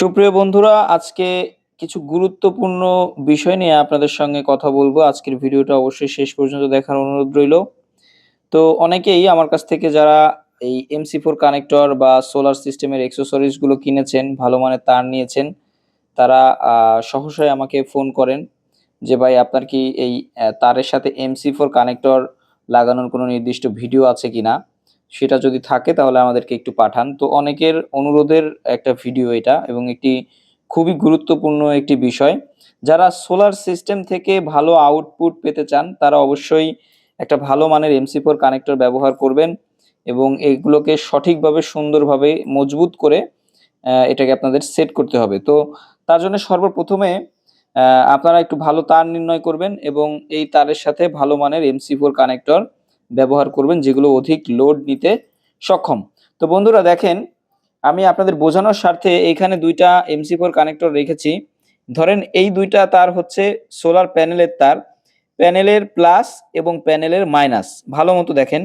সুপ্রিয় বন্ধুরা আজকে কিছু গুরুত্বপূর্ণ বিষয় নিয়ে আপনাদের সঙ্গে কথা বলব। আজকের ভিডিওটা অবশ্যই শেষ পর্যন্ত দেখার অনুরোধ রইল। তো অনেকেই আমার কাছ থেকে যারা এই এমসি ফোর কানেক্টর বা সোলার সিস্টেমের এক্সেসরিজগুলো কিনেছেন ভালো মানের তার নিয়েছেন তারা আহ, সহসাই আমাকে ফোন করেন যে ভাই আপনার কি এই তারের সাথে এমসি ফোর কানেক্টর লাগানোর কোনো নির্দিষ্ট ভিডিও আছে কিনা? সেটা যদি থাকে তাহলে আমাদেরকে একটু পাঠান। তো অনেকের অনুরোধের একটা ভিডিও এটা এবং একটি খুবই গুরুত্বপূর্ণ একটি বিষয়। যারা সোলার সিস্টেম থেকে ভালো আউটপুট পেতে চান, তারা অবশ্যই একটা ভালো মানের এমসি ফোর কানেক্টর ব্যবহার করবেন এবং এগুলোকে সঠিকভাবে, সুন্দরভাবে মজবুত করে এটাকে আপনাদের সেট করতে হবে। তো তার জন্য সর্বপ্রথমে আপনারা একটু ভালো তার নির্ণয় করবেন এবং এই তারের সাথে ভালো মানের এমসি ফোর কানেক্টর ব্যবহার করবেন, যেগুলো অধিক লোড নিতে সক্ষম। তো বন্ধুরা দেখেন, আমি আপনাদের বোঝানোর স্বার্থে এখানে দুইটা এমসি ফোর কানেক্টর রেখেছি। ধরেন এই দুইটা তার হচ্ছে সোলার প্যানেলের তার প্যানেলের প্লাস এবং প্যানেলের মাইনাস ভালো মতো দেখেন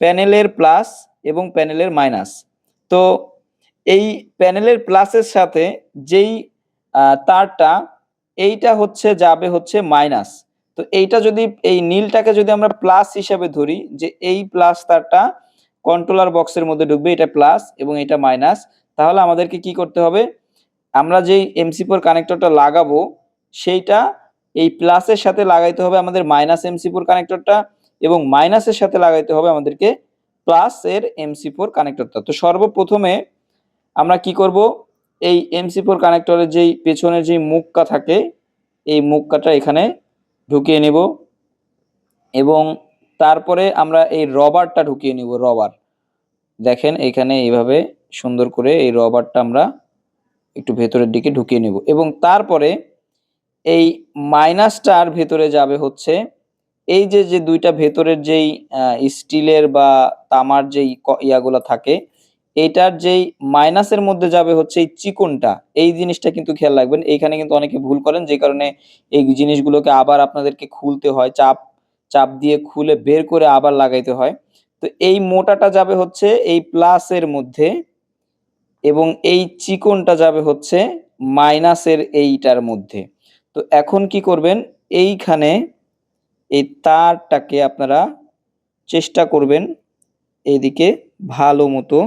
প্যানেলের প্লাস এবং প্যানেলের মাইনাস তো এই প্যানেলের প্লাসের সাথে যেই তারটা, এইটা হচ্ছে, যাবে হচ্ছে মাইনাস তো এইটা যদি, এই নীলটাকে যদি আমরা প্লাস হিসাবে ধরি, যে এই প্লাস তারটা কন্ট্রোলার বক্সের মধ্যে ঢুকবে, এটা প্লাস এবং এটা মাইনাস তাহলে আমাদেরকে কি করতে হবে? আমরা যেই এমসি ফোর কানেক্টরটা লাগাবো, সেইটা এই প্লাসের সাথে লাগাইতে হবে আমাদের মাইনাস এমসি ফোর কানেক্টরটা এবং মাইনাসের সাথে লাগাইতে হবে আমাদেরকে প্লাস এর এমসি ফোর কানেক্টরটা তো সর্বপ্রথমে আমরা কি করব? এই এমসি ফোর কানেক্টরের যেই পেছনের যেই মুখটা থাকে, এই মুখটা এখানে ঢুকিয়ে নেব এবং তারপরে আমরা এই রবারটা ঢুকিয়ে নিব, রবার। দেখেন এখানে এইভাবে সুন্দর করে এই রবারটা আমরা একটু ভেতরের দিকে ঢুকিয়ে নেব এবং তারপরে এই মাইনাসটার ভেতরে যাবে হচ্ছে এই যে যে দুইটা ভেতরের যেই স্টিলের বা তামার যেই ইয়াগুলো থাকে এইটার যেই মাইনাসের মধ্যে যাবে হচ্ছে এই চিকনটা, এই জিনিসটা কিন্তু খেয়াল রাখবেন। এইখানে কিন্তু অনেকে ভুল করেন, যে কারণে এই জিনিসগুলোকে আবার আপনাদেরকে খুলতে হয়, চাপ চাপ দিয়ে খুলে বের করে আবার লাগাইতে হয়। তো এই মোটাটা যাবে হচ্ছে এই প্লাসের মধ্যে এবং এই চিকনটা যাবে হচ্ছে মাইনাসের এইটার মধ্যে। তো এখন কি করবেন? এইখানে এই তারটাকে আপনারা চেষ্টা করবেন এদিকে ভালো মতো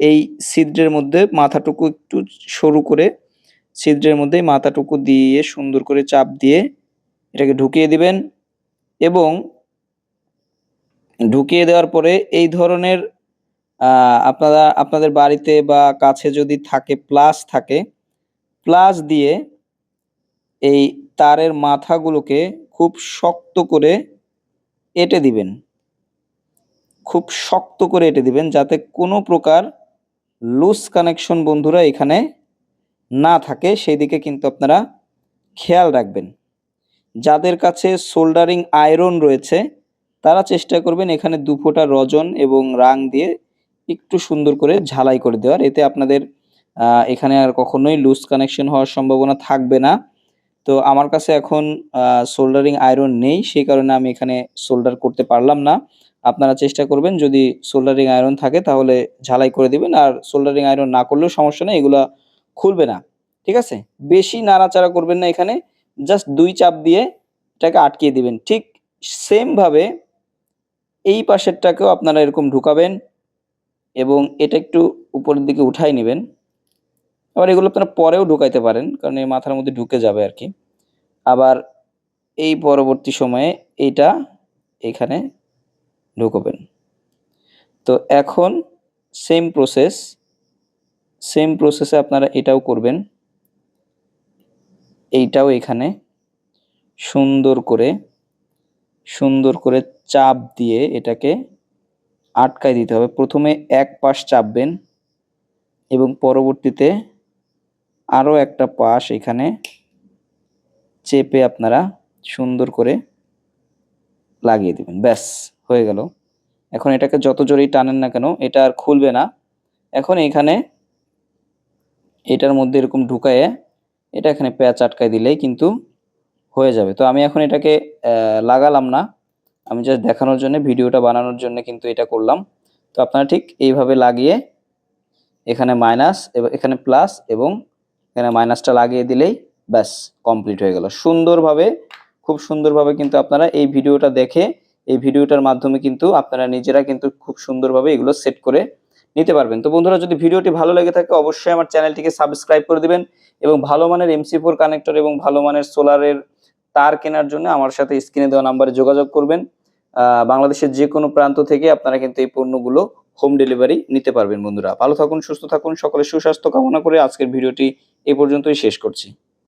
এই ছিদ্রের মধ্যে মাথাটুকু একটু সরু করে ছিদ্রের মধ্যে মাথাটুকু দিয়ে সুন্দর করে চাপ দিয়ে এটাকে ঢুকিয়ে দিবেন এবং ঢুকিয়ে দেওয়ার পরে এই ধরনের আপনারা, আপনাদের বাড়িতে বা কাছে যদি থাকে প্লাস থাকে, প্লাস দিয়ে এই তারের মাথাগুলোকে খুব শক্ত করে এঁটে দিবেন। খুব শক্ত করে এঁটে দিবেন যাতে কোনো প্রকার লুজ কানেকশন বন্ধুরা এখানে না থাকে সেই দিকে কিন্তু আপনারা খেয়াল রাখবেন। যাদের কাছে সোল্ডারিং আয়রন রয়েছে, তারা চেষ্টা করবেন এখানে দু ফোঁটা রজন এবং রাং দিয়ে একটু সুন্দর করে ঝালাই করে দেওয়ার। এতে আপনাদের এখানে আর কখনোই লুজ কানেকশন হওয়ার সম্ভাবনা থাকবে না। তো আমার কাছে এখন সোল্ডারিং আয়রন নেই, সেই কারণে আমি এখানে সোল্ডার করতে পারলাম না। আপনারা চেষ্টা করবেন, যদি সোল্ডারিং আয়রন থাকে তাহলে ঝালাই করে দিবেন, আর সোল্ডারিং আয়রন না করলেও সমস্যা নেই, এগুলা খুলবে না। ঠিক আছে? বেশি নাড়াচাড়া করবেন না এখানে জাস্ট দুই চাপ দিয়ে এটাকে আটকিয়ে দিবেন। ঠিক সেম ভাবে এই পাশেরটাকেও আপনারা এরকম ঢুকাবেন এবং এটা একটু উপরের দিকে উঠাই নেবেন। আবার এগুলো আপনারা পরেও ঢুকাইতে পারেন, কারণ এই মাথার মধ্যে ঢুকে যাবে আর কি। আবার এই পরবর্তী সময়ে এইটা এখানে ঢুকবেন। তো এখন সেম প্রসেস সেম প্রসেসে আপনারা এটাও করবেন। এইটাও এখানে সুন্দর করে সুন্দর করে চাপ দিয়ে এটাকে আটকায় দিতে হবে। প্রথমে এক পাশ চাপবেন এবং পরবর্তীতে আরও একটা পাশ এখানে চেপে আপনারা সুন্দর করে লাগিয়ে দেবেন। ব্যাস, হয়ে গেল। এখন এটাকে যত জোরেই টানেন না কেন, এটা আর খুলবে না। এখন এখানে এটার মধ্যে এরকম ঢুকায়ে এটা এখানে প্যাচ আটকায় দিলেই কিন্তু হয়ে যাবে। তো আমি এখন এটাকে লাগালাম না। আমি জাস্ট দেখানোর জন্য, ভিডিওটা বানানোর জন্য কিন্তু এটা করলাম। তো আপনারা ঠিক এইভাবে লাগিয়ে এখানে মাইনাস এখানে প্লাস এবং এখানে মাইনাসটা লাগিয়ে দিলেই ব্যাস কমপ্লিট হয়ে গেল। সুন্দরভাবে, খুব সুন্দরভাবে কিন্তু আপনারা এই ভিডিওটা দেখে, এই ভিডিওটার মাধ্যমে কিন্তু আপনারা নিজেরা কিন্তু খুব সুন্দরভাবে এগুলো সেট করে নিতে পারবেন। তো বন্ধুরা, যদি ভিডিওটি ভালো লেগে থাকে, অবশ্যই আমার চ্যানেলটিকে সাবস্ক্রাইব করে দিবেন এবং ভালো মানের এমসি ফোর কানেক্টর এবং ভালো মানের সোলারের তার কেনার জন্য আমার সাথে স্ক্রিনে দেওয়া নাম্বারে যোগাযোগ করবেন। বাংলাদেশের যে কোনো প্রান্ত থেকে আপনারা কিন্তু এই পণ্যগুলো হোম ডেলিভারি নিতে পারবেন বন্ধুরা। ভালো থাকুন, সুস্থ থাকুন, সকলে সুস্বাস্থ্য কামনা করে আজকের ভিডিওটি এ পর্যন্তই শেষ করছি।